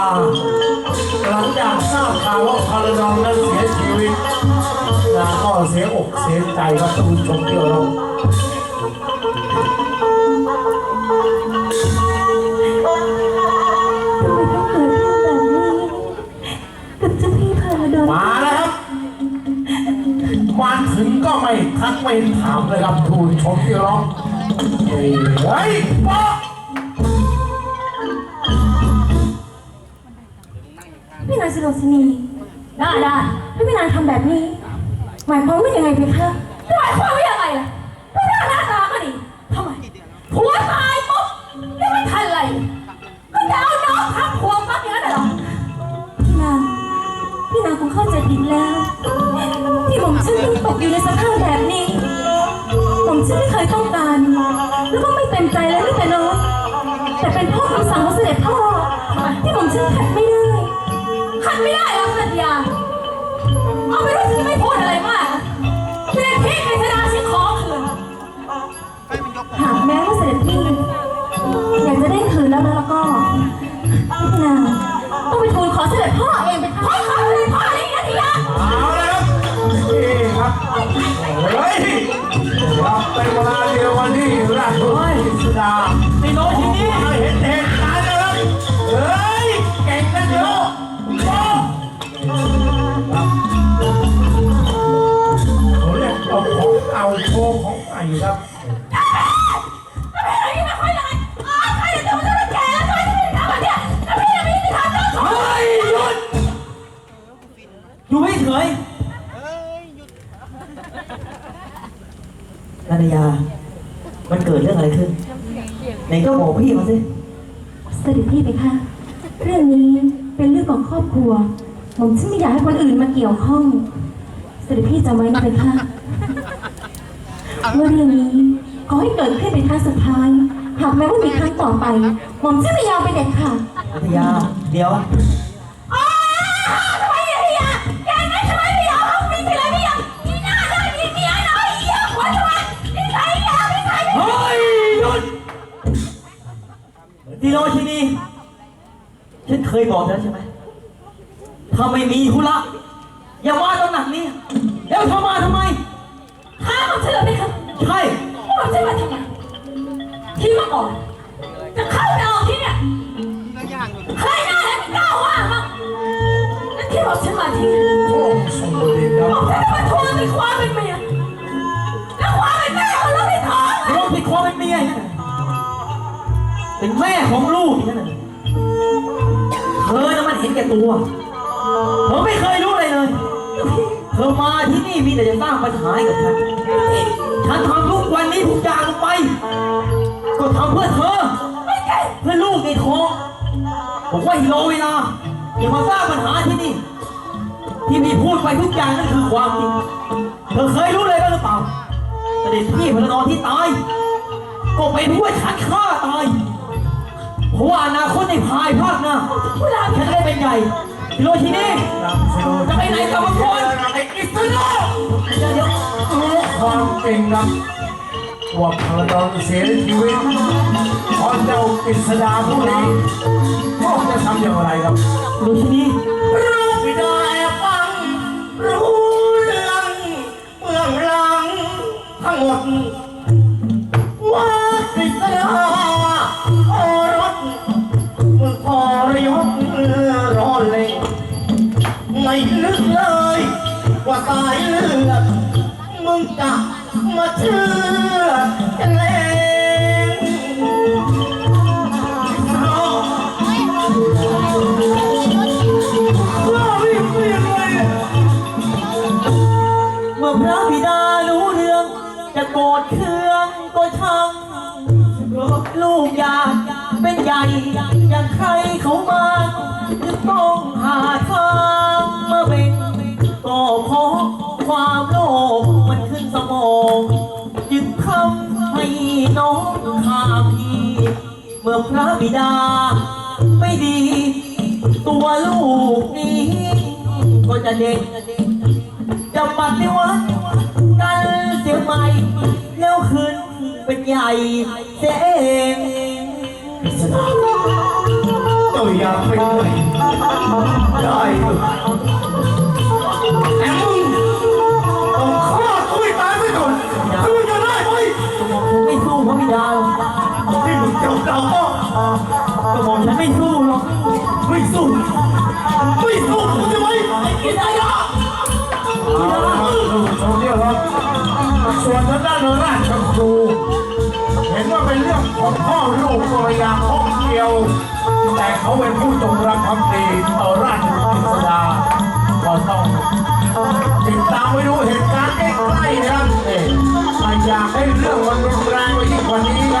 า หลังจากทราบข่าวว่าพาราดอนนั้นเสียชีวิตนางก็เสียอกเสียใจครับท่านผู้ชมที่เรพทำไมต้องเกิดเรื่องแบบนี้กับเจ้าพี่พาราดอนมาแล้วครับ มาถึงก็ไม่ทักไม่ถามเลยครับทูนชมที่ร้องเฮ้ยเฮ้ยป๊อกายสโลสินีได้ได้ถ้าพี่นายทำแบบนี้ หมายความว่ายังไงเพคะหมายความว่ายังไงล่ะก็หน้าหน้าตาก็ดีทำไมผัวตายปุ๊บยังไม่ทันไรก็จะเอาน้องทำผัวปั๊บอย่างนั้นเหรอพี่นางพี่นางคงเข้าใจผิดแล้วที่ผมฉันต้องตกอยู่ในสภาพแบบนี้ ผมฉันไม่เคยต้องการ แล้วก็ไม่เต็มใจเลยไม่แต่น้อยแต่เป็นพ่อคำสั่งของเสด็จพ่อที่ผมฉันขัดไม่ ได้ขัดไม่ได้แล้วสัญญาเอาไปนว่าฉันจะไม่พูดอะไรมากเสด็จพี่ในชนะฉันขอคืนหากแม้ว่าเสด็จพี่อยากจะได้คืนแล้วนะแล้วก็พี่นางต้องไปทูลขอเสด็จพ่อเองเป็นพ่อขอเสด็จพ่อเองนะทียาเอาแล้วนี่ครับเฮ้ยเราเป็นเวลาเดียววันที่ราชบุตรกิษดาไอ้โน้ตที่นี่เห็นเหตุ นันยา มันเกิดเรื่องอะไรขึ้นไหนก็บอกพี่มาสิเสด็จพี่ไปค่ะ เรื่องนี้เป็นเรื่องของครอบครัว ผมฉันไม่อยากให้คนอื่นมาเกี่ยวข้องเสด็จพี่จำไว้นะไปค่ะว่าเรื่องนี้ขอให้เกิดขึ้นเป็นครั้งสุดท้าย หากแม้ว่ามีครั้งต่อไป ผมฉันไม่ยอมไปเด็ดขาดนันยา เดี๋ยว โรชินีฉันเคยบอกแล้วใช่ไหมถ้าไม่มีธุระอย่ามาตำหนักนี้แล้วเธอมาทำไมท้าผมเชื่อไหมครับใช่ผมจะมาทำไม ที่มาก่อนจะเข้าไปออกที่เนี่ยใครหน้าแล้วกล้าว่ามั้งแล้วที่บอกฉันมาที่นี่พระองค์ทรงบดินทร์คบรัอบกฉันจะมาทวงเป็นความเป็นเมียแล้วความเป็นแม่ของเราไม่ท้องลูกผิดความเป็นเมียอย่างนั้นน่ะ เป็นแม่ของลูกอย่างนั้นน่ะเธอน่ะมันเห็นแก่ตัว เธอไม่เคยรู้อะไรเลย เธอมาที่นี่มีแต่จะสร้างปัญหาให้กับฉัน ฉันทำทุกวันนี้ทุกอย่างลงไป ก็ทำเพื่อเธอ เพื่อลูกในท้องผมว่าให้รอเวลาอย่ามาสร้างปัญหาที่นี่ ที่มีพูดไปทุกอย่างนั่นคือความจริง เธอเคยรู้เลยบ้างหรือเปล่าแต่เด็จพี่พระนอนที่ตาย ก็เป็นเพราะว่าฉันฆ่าตาย เพราะว่าอนาคตในภายภาคหน้าพูดลาฉันจะได้เป็นใหญ่ฮิโรชินีนำสิโรจะไปไหนกับมังกรไอ้กิษดาเดี๋ยวเดี๋ยวรู้ความจริงครับว่าพระดอนเสียชีวิตเพราะเจ้ากิษดาผู้นี้พระองค์จะทำอย่างไรครับฮิโรชินี ใครเขามาจึงต้องหาทางมาเบ่งก็เพราะความโลภมันขึ้นสมองจึงทำให้น้องข้าพี่ เมื่อพระบิดา ไม่ดี ตัวลูกนี้ ก็จะเด็กจะปฏิวัติกันเสียใหม่แล้วขึ้นเป็นใหญ่เสียเอง อยากเป็นไหนได้เลยแต่มึงต้องฆ่าตัวให้ตายไปก่อนถ้ามึงจะได้ไหมกระหม่อมฉันไม่สู้พระบิดาหรอกที่มึงเจ้าดาวก็กระหม่อมฉันไม่สู้หรอกไม่สู้ไม่สู้มึงจะไหมไอ้กินอะไรอะเอาเนี่ยครับส่วนทางด้านราชครูเห็นว่าเป็นเรื่องของพ่อลูกภรรยาของเดียว แต่เขาเป็นผู้จงรักภักดีต่อราชบุตรกฤษดาก็ต้องติดตามไปดูเหตุการณ์ใกล้ๆนะครับเอ๋อยากให้เรื่องมันรุนแรงไปยิ่งกว่านี้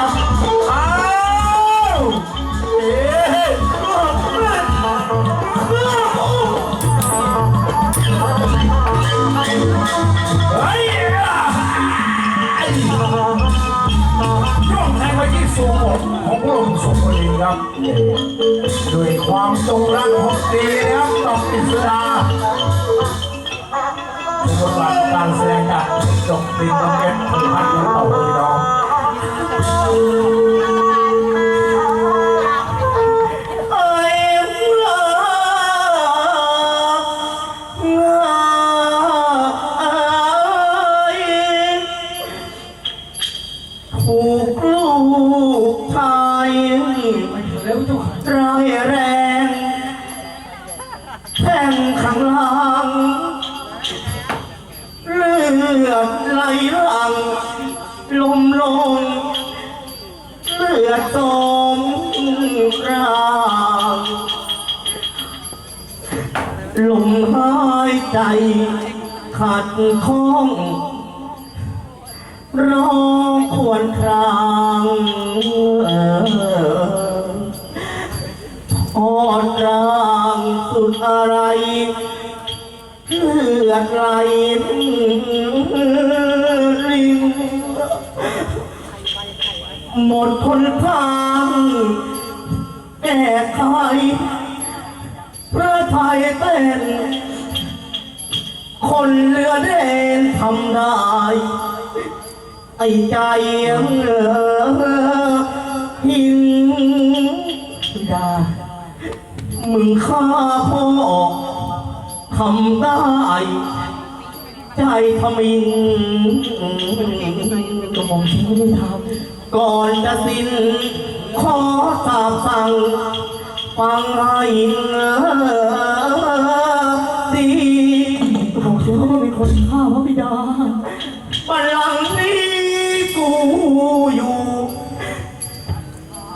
ครับด้วยความจงรักภักดีนะครับต่อปิศดาบทบาทการแสดงจากจบปินน้ำเพชรพันธุ์ต่อ ลหลังลมลงเลือดสมรางลมหายใจขัดข้องร้องควรครางทอดรางสุดอะไรเลือดไหล มดคนทางแก้ไขพระไทยเต้น คนเรือเด่นทำได้ ไอ้ใจยังเหลือหิงบิดามึงฆ่าพ่อทำได้ ใจทมิงกระหม่อมฉันไม่ได้ทก่อนจะสิ้นขอสาบสั่งฟังให้ดีกระหม่อมฉันไม่ได้เป็นคนฆ่าพระบิดาบัลลังก์นี้กูอยู่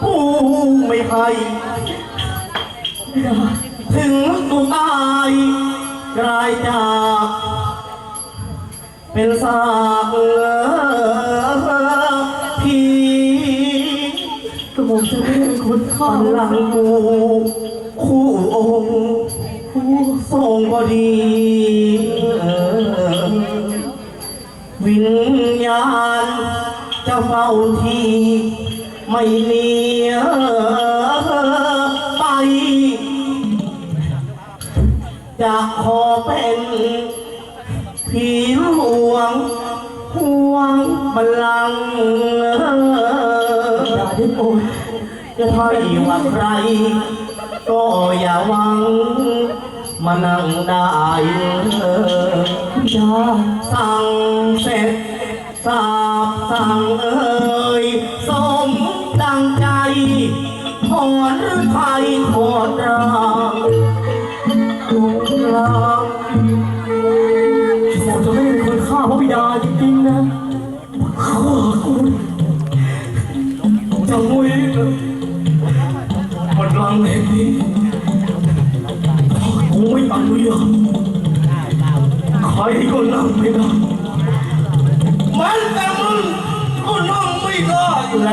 กูไม่ให้บิดาถึงกูตายกลายจาก เป็นซากผีกระหม่อมฉันไม่ได้เป็นคนฆ่าบัลลังกูคู่องค์ผู้ทรงบดี วิญญาณจะเฝ้าที่ไม่มีไปจะขอเป็น ผีหลวงห่วงบัลลังก์บิดาได้โปรดจะถ้อยว่าใคร ก็อย่าหวัง มานั่งได้บิดาสั่งเสร็จสาบสั่งเอ่ยสมดังใจถอนหรือไทยถอดรา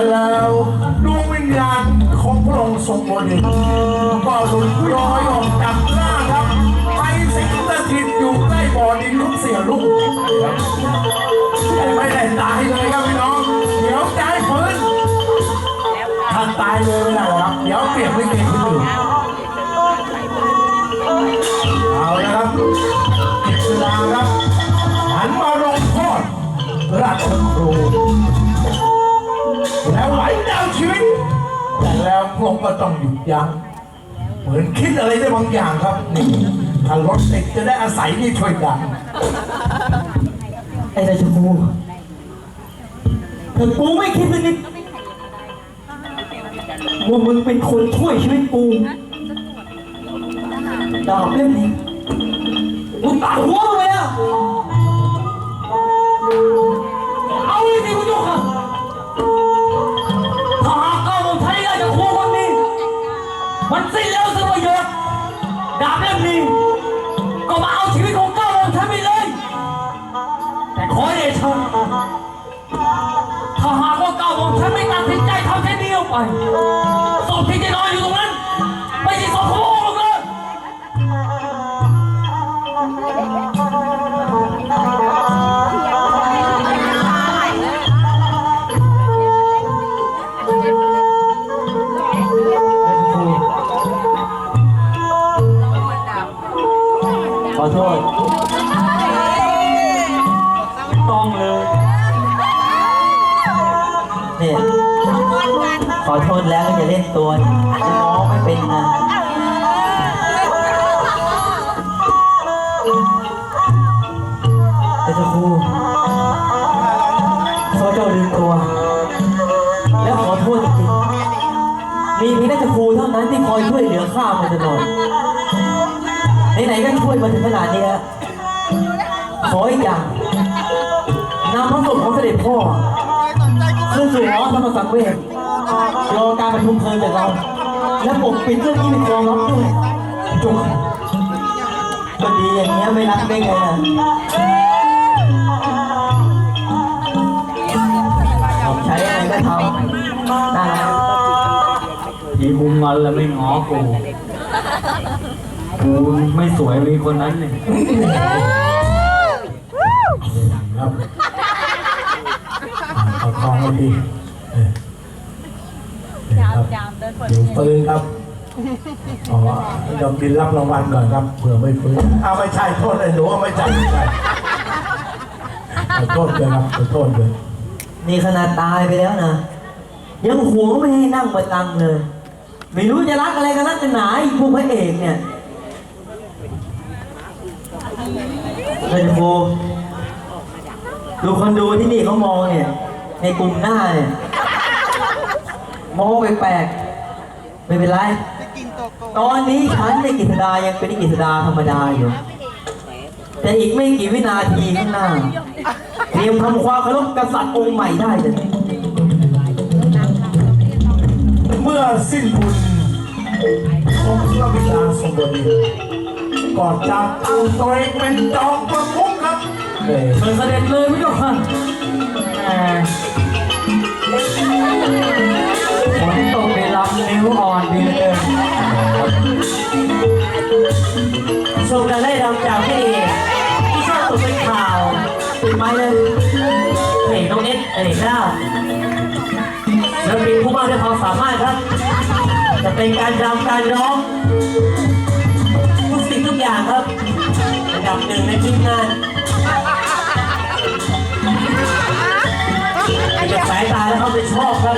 แล้วดวงวิญญาณของพระองค์ทรงบดีก็หลุดลอยออกจากร่างครับ ไปสิงสถิตอยู่ใต้บ่อดินลูกเสียลูกแต่ไม่ได้ตายเลยครับพี่น้อง เดี๋ยวใจฟื้นถ้าตายเลยไม่ได้ครับ เดี๋ยวเปลี่ยนไม่เก่งที่อื่เอาละครับกิจลาครับหันมาลงโทษราชครู ดาวชีวิต แต่แล้วพระองค์ก็ต้องหยุดยั้งเหมือนคิดอะไรได้บางอย่างครับนี่ถ้ารถติดจะได้อาศัยนี่ช่วยดันไอ้ราชครูแต่กูไม่คิดสักนิดว่ามึงเป็นคนช่วยชีวิตกูดาบเล่มนี้กูตัดหัวมึงเลยอะ ครูขอเจ้าลืมตัว แล้วขอโทษจริงๆมีเพียงแต่จะครูเท่านั้นที่คอยช่วยเหลือข้ามาตลอดไหนๆก็ช่วยมาถึงขนาดนี้แล้วขออีกอย่างนำพระศพของเสด็จพ่อขึ้นสู่หอธรรมสังเวชรอการประชุมเพลิงจากเรา และปกปิดเรื่องนี้เป็นความลับด้วยจุกก็ดีอย่างเงี้ยไม่รักได้ไงล่ะ น่ารักยีมุมงอนแล้วไม่ง้อกูกูไม่สวยมีคนนั้นเนี่ยครับเอาคองให้ดีเออนี่ครับยิงปืนครับอ๋อยอมกินรับรางวัลก่อนครับเผื่อไม่ฟื้นเอาไม่ใช่โทษเลยหนูว่าไม่ใช่ไม่ใช่ขอโทษเลยครับขอโทษเลยนี่ขนาดตายไปแล้วนะ ยังหัวไม่ให้นั่งบัลลังเลย ไม่รู้จะรักอะไรกันนักกันหนาอีกพวกพระเอกเนี่ยเฮ้ยครูดูคนดูที่นี่เขามองเนี่ย ในกลุ่มหน้าเนี่ยมองแปลกๆไม่เป็นไร ตอนนี้ฉันในกิจดายังเป็นกิจดาธรรมดาอยู่ แต่อีกไม่กี่วินาทีข้างหน้า เตรียมทำความเคารพกษัตริย์องค์ใหม่ได้เลย มื่อสิ้นบุญของพระบิดาณสมบูรณ์ก่อนจะตั้งตัวเองเป็นจอมประมุขครับเปิดเสด็จเลยพี่เจ้าค่ะแหมฝนตกในลำนิ้วอ่อนดีเลือเกินชมการได้รำจากพี่เอกที่ชอบตกเป็นข่าวไม้เลยเอกน้องเอ็ดเอกเก้า แล้วมีผู้มากด้วยความสามารถครับ จะเป็นการรำการร้องทุกสิ่งทุกอย่างครับระดับหนึ่งในทีมงานจะสายตาแล้วเขาไปชอบครับ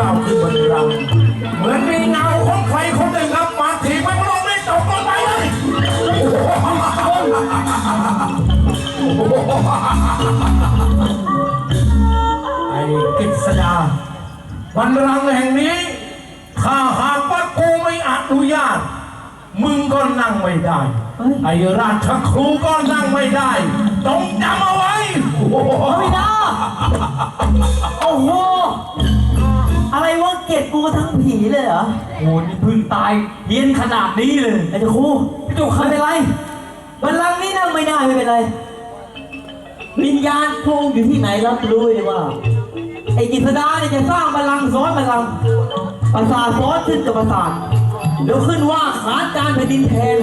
ก้าวขึ้นบนรำเหมือนมีเงาของใครคนหนึ่งครับมาถีบมันลงไม่ตกลงไปเลยไอ้กฤษดาบันรังก์แห่งนี้ ถ้าหากว่ากูไม่อนุญาต มึงก็นั่งไม่ได้ ไอ้ราชครูก็นั่งไม่ได้ต้องจำเอาไว้ โอ้โหไม่ได้โอ้โหอะไร วะเกลียดกูทั้งผีเลยเหรอโอ้นี่เพึ่งตายเฮี้ยนขนาดนี้เลยไอ้เจ้าครูพี่เจ้าค่ะไม่เป็นไรบัลลังก์นี้นั่งไม่ได้ไม่เป็นไร วิญญาณพงอยู่ที่ไหนรับรู้เลยว่า ไอ้กิษดาเนี่ยจะสร้างบัลลังก์ซ้อนบัลลังก์ประสาทซ้อนขึ้นกับประสาทเดี๋ยวขึ้นว่าขานจานแผ่นดินแทน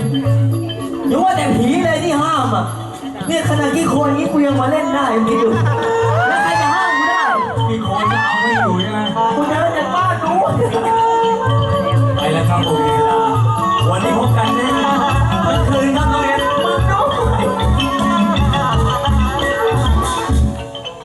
อย่าว่าแต่ผีเลยที่ห้ามอะเนี่ยขนาดกี่คนนี้กูยังมาเล่นได้มีดูีคจะเอาไม่อยู่ใช่ไหมคุณเดินจากบ้านรู้ไปแล้วครับผมวันนี้พบกันแน่